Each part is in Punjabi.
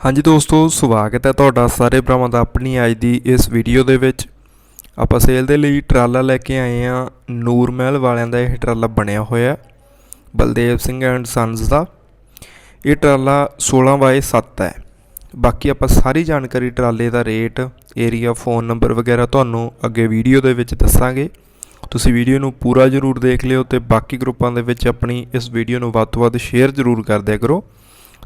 ਹਾਂਜੀ ਦੋਸਤੋ, ਸਵਾਗਤ ਹੈ ਤੁਹਾਡਾ ਸਾਰੇ ਭਰਾਵਾਂ ਦਾ ਆਪਣੀ ਅੱਜ ਦੀ ਇਸ ਵੀਡੀਓ ਦੇ ਵਿੱਚ। ਆਪਾਂ ਸੇਲ ਦੇ ਲਈ ਟਰਾਲਾ ਲੈ ਕੇ ਆਏ ਆ ਨੂਰ ਮਹਿਲ ਵਾਲਿਆਂ ਦਾ ਇਹ ਟਰਾਲਾ ਬਣਿਆ ਹੋਇਆ ਬਲਦੇਵ ਸਿੰਘ ਐਂਡ ਸੰਸ ਦਾ। ਇਹ ਟਰਾਲਾ 16 ਬਾਏ 7 ਹੈ। ਬਾਕੀ ਆਪਾਂ ਸਾਰੀ ਜਾਣਕਾਰੀ ਟਰਾਲੇ ਦਾ ਰੇਟ ਏਰੀਆ ਫੋਨ ਨੰਬਰ ਵਗੈਰਾ ਤੁਹਾਨੂੰ ਅੱਗੇ ਵੀਡੀਓ ਦੇ ਵਿੱਚ ਦੱਸਾਂਗੇ। ਤੁਸੀਂ ਵੀਡੀਓ ਨੂੰ ਪੂਰਾ ਜ਼ਰੂਰ ਦੇਖ ਲਿਓ ਤੇ ਬਾਕੀ ਗਰੁੱਪਾਂ ਦੇ ਵਿੱਚ ਆਪਣੀ ਇਸ ਵੀਡੀਓ ਨੂੰ ਵੱਧ ਤੋਂ ਵੱਧ ਸ਼ੇਅਰ ਜ਼ਰੂਰ ਕਰਦਿਆ ਕਰੋ।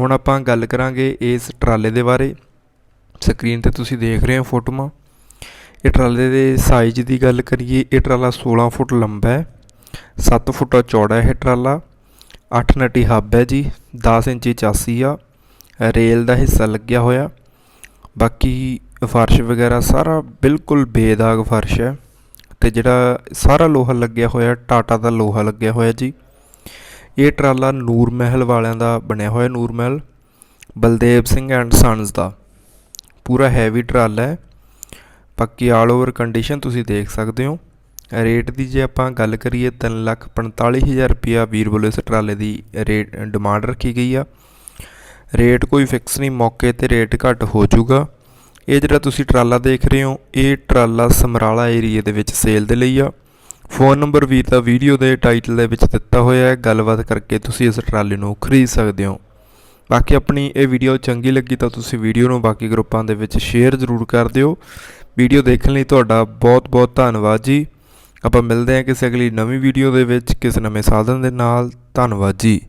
ਹੁਣ ਆਪਾਂ ਗੱਲ ਕਰਾਂਗੇ ਇਸ ਟਰਾਲੇ ਦੇ ਬਾਰੇ। ਸਕਰੀਨ ਤੇ ਤੁਸੀਂ ਦੇਖ ਰਹੇ ਹੋ ਫੋਟੋਆਂ। ਇਹ ਟਰਾਲੇ ਦੇ ਸਾਈਜ਼ ਦੀ ਗੱਲ ਕਰੀਏ, ਇਹ ਟਰਾਲਾ 16 ਫੁੱਟ ਲੰਬਾ ਹੈ। 7 ਫੁੱਟ ਚੌੜਾ ਹੈ ਇਹ ਟਰਾਲਾ। 8 ਨਟੀ ਹੱਬ ਹੈ ਜੀ 10 ਇੰਚੀ ਚਾਸੀ ਆ। ਰੇਲ ਦਾ ਹਿੱਸਾ ਲੱਗਿਆ ਹੋਇਆ। ਬਾਕੀ ਫਰਸ਼ ਵਗੈਰਾ ਸਾਰਾ ਬਿਲਕੁਲ ਬੇਦਾਗ ਫਰਸ਼ ਹੈ। ਤੇ ਜਿਹੜਾ ਸਾਰਾ ਲੋਹਾ ਲੱਗਿਆ ਹੋਇਆ, ਟਾਟਾ ਦਾ ਲੋਹਾ ਲੱਗਿਆ ਹੋਇਆ ਜੀ। ਇਹ ਟਰਾਲਾ ਨੂਰ ਮਹਿਲ ਵਾਲਿਆਂ ਦਾ ਬਣਿਆ ਹੋਇਆ ਨੂਰ ਮਹਿਲ, ਬਲਦੇਵ ਸਿੰਘ ਐਂਡ ਸਨਸ ਦਾ। ਪੂਰਾ ਹੈਵੀ ਟਰਾਲਾ ਹੈ। ਬਾਕੀ ਆਲ ਓਵਰ ਕੰਡੀਸ਼ਨ ਤੁਸੀਂ ਦੇਖ ਸਕਦੇ ਹੋ। ਰੇਟ ਦੀ ਜੇ ਆਪਾਂ ਗੱਲ ਕਰੀਏ 345000 ਰੁਪਿਆ ਵੀਰ ਵੱਲੋਂ ਇਸ ਟਰਾਲੇ ਦੀ ਰੇਟ ਡਿਮਾਂਡ ਰੱਖੀ ਗਈ ਆ। ਰੇਟ ਕੋਈ ਫਿਕਸ ਨਹੀਂ, ਮੌਕੇ ਤੇ ਰੇਟ ਘੱਟ ਹੋ ਜਾਊਗਾ। ਇਹ ਜਿਹੜਾ ਤੁਸੀਂ ਟਰਾਲਾ ਦੇਖ ਰਹੇ ਹੋ, ਇਹ ਟਰਾਲਾ ਸਮਰਾਲਾ ਏਰੀਆ ਦੇ ਵਿੱਚ ਸੇਲ ਦੇ ਲਈ ਆ। ਫੋਨ ਨੰਬਰ ਵੀਰ ਦਾ ਵੀਡੀਓ ਦੇ ਟਾਈਟਲ ਦੇ ਵਿੱਚ ਦਿੱਤਾ ਹੋਇਆ ਹੈ। ਗੱਲਬਾਤ ਕਰਕੇ ਤੁਸੀਂ ਇਸ ਟਰਾਲੀ ਨੂੰ ਖਰੀਦ ਸਕਦੇ ਹੋ। ਬਾਕੀ ਆਪਣੀ ਇਹ ਵੀਡੀਓ ਚੰਗੀ ਲੱਗੀ ਤਾਂ ਤੁਸੀਂ ਵੀਡੀਓ ਨੂੰ ਬਾਕੀ ਗਰੁੱਪਾਂ ਦੇ ਵਿੱਚ ਸ਼ੇਅਰ ਜ਼ਰੂਰ ਕਰ ਦਿਓ। ਵੀਡੀਓ ਦੇਖਣ ਲਈ ਤੁਹਾਡਾ ਬਹੁਤ ਬਹੁਤ ਧੰਨਵਾਦ ਜੀ। ਆਪਾਂ ਮਿਲਦੇ ਹਾਂ ਕਿਸੇ ਅਗਲੀ ਨਵੀਂ ਵੀਡੀਓ ਦੇ ਵਿੱਚ। ਕਿਸੇ ਨਵੇਂ ਸਾਧਨ ਦੇ ਨਾਲ। ਧੰਨਵਾਦ ਜੀ।